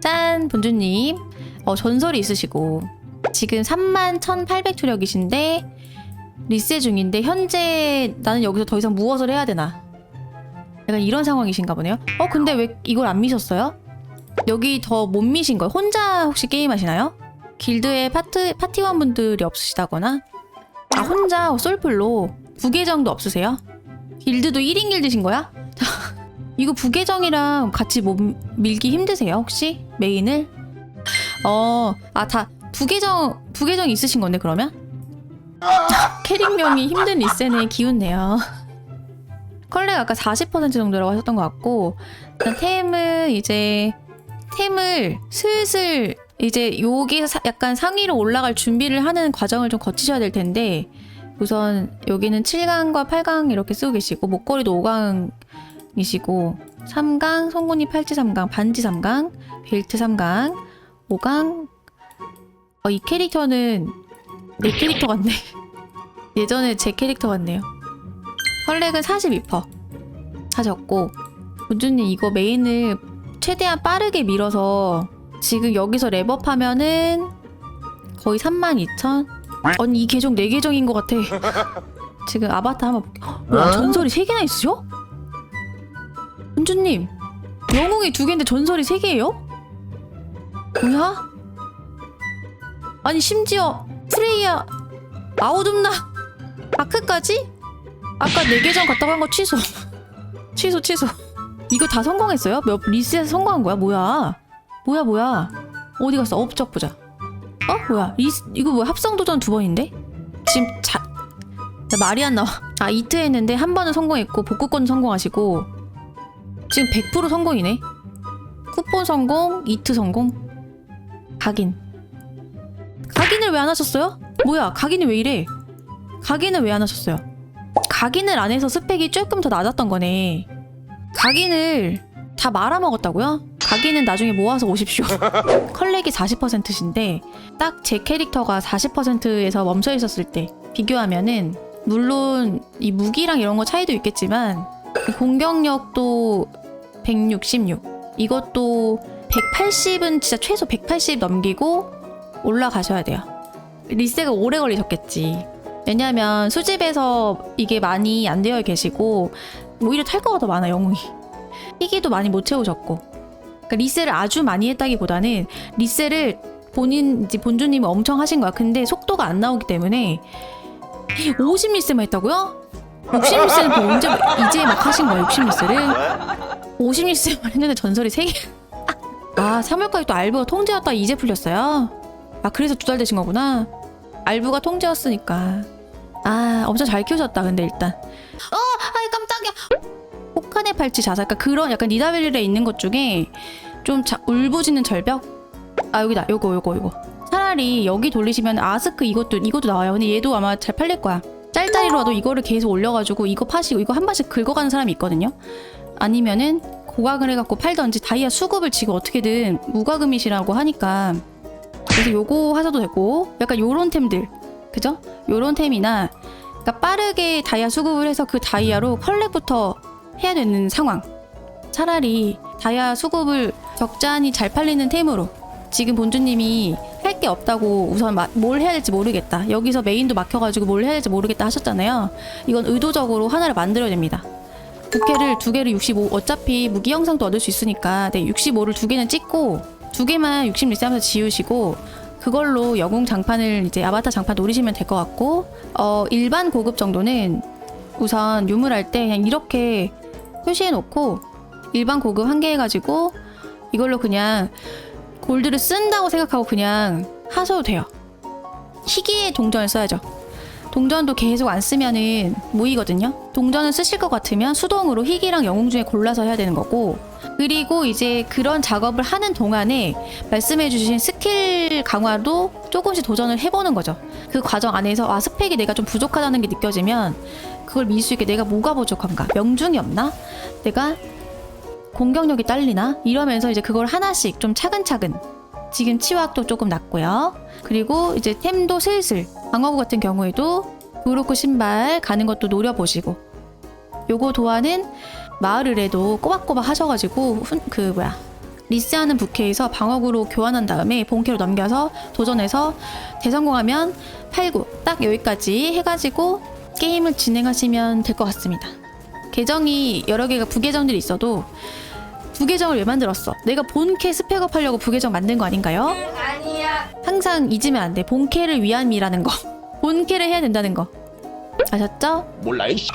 짠 본주님 어, 전설이 있으시고 지금 3만 1800 투력이신데 리세 중인데 현재 나는 여기서 더 이상 무엇을 해야 되나 약간 이런 상황이신가 보네요 어 근데 왜 이걸 안 미셨어요? 여기 더 못 미신 거예요? 혼자 혹시 게임 하시나요? 길드에 파트, 파티원분들이 없으시다거나 아 혼자 솔플로 부계정도 없으세요? 길드도 1인 길드신 거야? 이거 부계정이랑 같이 못 밀기 힘드세요 혹시? 메인을? 어, 아, 다, 부계정, 부계정 있으신 건데, 그러면? 캐릭명이 힘든 리센에 기운내요. 컬렉 아까 40% 정도라고 하셨던 것 같고, 일단 템은 이제, 템을 슬슬, 이제 여기서 사- 약간 상위로 올라갈 준비를 하는 과정을 좀 거치셔야 될 텐데, 우선 여기는 7강과 8강 이렇게 쓰고 계시고, 목걸이도 5강 이시고, 3강, 송곳니 팔찌 3강, 반지 3강, 벨트 3강, 5강. 어, 이 캐릭터는 내 캐릭터 같네. 예전에 제 캐릭터 같네요. 컬렉은 42% 하셨고, 문주님 이거 메인을 최대한 빠르게 밀어서 지금 여기서 랩업 하면은 거의 32,000? 언니 이 계정 내 계정인 것 같아. 지금 아바타 한번 볼게. 헉, 뭐야, 전설이 3개나 있으셔? 문주님, 영웅이 두 개인데 전설이 세 개예요? 뭐야? 아니 심지어 프레이야 아우둠나 아크까지? 아까 내 계정 갔다고 한 거 취소 취소 취소 이거 다 성공했어요? 몇 리셋 성공한 거야? 뭐야? 뭐야 뭐야 어디 갔어? 업적 보자 어? 뭐야? 리스, 이거 뭐야? 합성 도전 두 번인데? 지금 자나 말이 안 나와 아 이트 했는데 한 번은 성공했고 복구권 성공하시고 지금 100% 성공이네. 쿠폰 성공, 이트 성공. 각인. 각인을 왜 안 하셨어요? 뭐야 각인이 왜 이래? 각인을 왜 안 하셨어요? 각인을 안 해서 스펙이 조금 더 낮았던 거네. 각인을 다 말아먹었다고요? 각인은 나중에 모아서 오십시오. 컬렉이 40%신데 딱 제 캐릭터가 40%에서 멈춰 있었을 때 비교하면은 물론 이 무기랑 이런 거 차이도 있겠지만 공격력도 166 이것도 180은 진짜 최소 180 넘기고 올라가셔야 돼요. 리세가 오래 걸리셨겠지. 왜냐면 수집에서 이게 많이 안 되어 계시고 오히려 탈거가 더 많아 영웅이. 희귀도 많이 못 채우셨고. 그러니까 리세를 아주 많이 했다기보다는 리세를 본인 이제 본주님이 엄청 하신 거야. 근데 속도가 안 나오기 때문에 50 리세만 했다고요? 60 리세는 그 언제 이제 막 하신 거야 60 리세를? 50리세만 했는데 전설이 3개. 아, 3월까지 또 알부가 통제였다 이제 풀렸어요? 아, 그래서 두 달 되신 거구나. 알부가 통제였으니까. 아, 엄청 잘 키우셨다, 근데 일단. 어, 아이, 깜짝이야. 혹한의 팔찌 자살, 그러니까 그런 약간 니다벨릴에 있는 것 중에 좀 자, 울부짖는 절벽? 아, 여기다. 요거, 요거, 요거. 차라리 여기 돌리시면 아스크 이것도, 이것도 나와요. 근데 얘도 아마 잘 팔릴 거야. 짤짤이로라도 이거를 계속 올려가지고 이거 파시고 이거 한 번씩 긁어가는 사람이 있거든요. 아니면은 고각을 해갖고 팔던지 다이아 수급을 지금 어떻게든 무과금이시라고 하니까 그래서 요거 하셔도 되고 약간 요런 템들 그죠? 요런 템이나 그러니까 빠르게 다이아 수급을 해서 그 다이아로 컬렉부터 해야 되는 상황. 차라리 다이아 수급을 적잖이 잘 팔리는 템으로 지금 본주님이 할 게 없다고 우선 마- 뭘 해야 될지 모르겠다. 여기서 메인도 막혀가지고 뭘 해야 될지 모르겠다 하셨잖아요. 이건 의도적으로 하나를 만들어야 됩니다 부캐를 두 개를 65 어차피 무기 영상도 얻을 수 있으니까 네 65를 두 개는 찍고 두 개만 60 리스하면서 지우시고 그걸로 영웅 장판을 이제 아바타 장판 노리시면 될 것 같고 어 일반 고급 정도는 우선 유물할 때 그냥 이렇게 표시해 놓고 일반 고급 한 개 해가지고 이걸로 그냥 골드를 쓴다고 생각하고 그냥 하셔도 돼요. 희귀의 동전을 써야죠 동전도 계속 안 쓰면은 모이거든요. 동전을 쓰실 것 같으면 수동으로 희귀랑 영웅 중에 골라서 해야 되는 거고 그리고 이제 그런 작업을 하는 동안에 말씀해주신 스킬 강화도 조금씩 도전을 해보는 거죠. 그 과정 안에서 아 스펙이 내가 좀 부족하다는 게 느껴지면 그걸 밀 수 있게 내가 뭐가 부족한가 명중이 없나 내가 공격력이 딸리나 이러면서 이제 그걸 하나씩 좀 차근차근 지금 치확도 조금 낮고요. 그리고 이제 템도 슬슬 방어구 같은 경우에도 브로크 신발 가는 것도 노려보시고 요거 도안은 마을 의뢰도 꼬박꼬박 하셔가지고 훈, 그 뭐야 리스하는 부캐에서 방어구로 교환한 다음에 본캐로 넘겨서 도전해서 대성공하면 8, 9. 딱 여기까지 해가지고 게임을 진행하시면 될 것 같습니다. 계정이 여러 개가 부계정들이 있어도 부계정을 왜 만들었어? 내가 본캐 스펙업 하려고 부계정 만든 거 아닌가요? 아니야. 항상 잊으면 안 돼. 본캐를 위함이라는 거. 본캐를 해야 된다는 거. 아셨죠? 몰라 이씨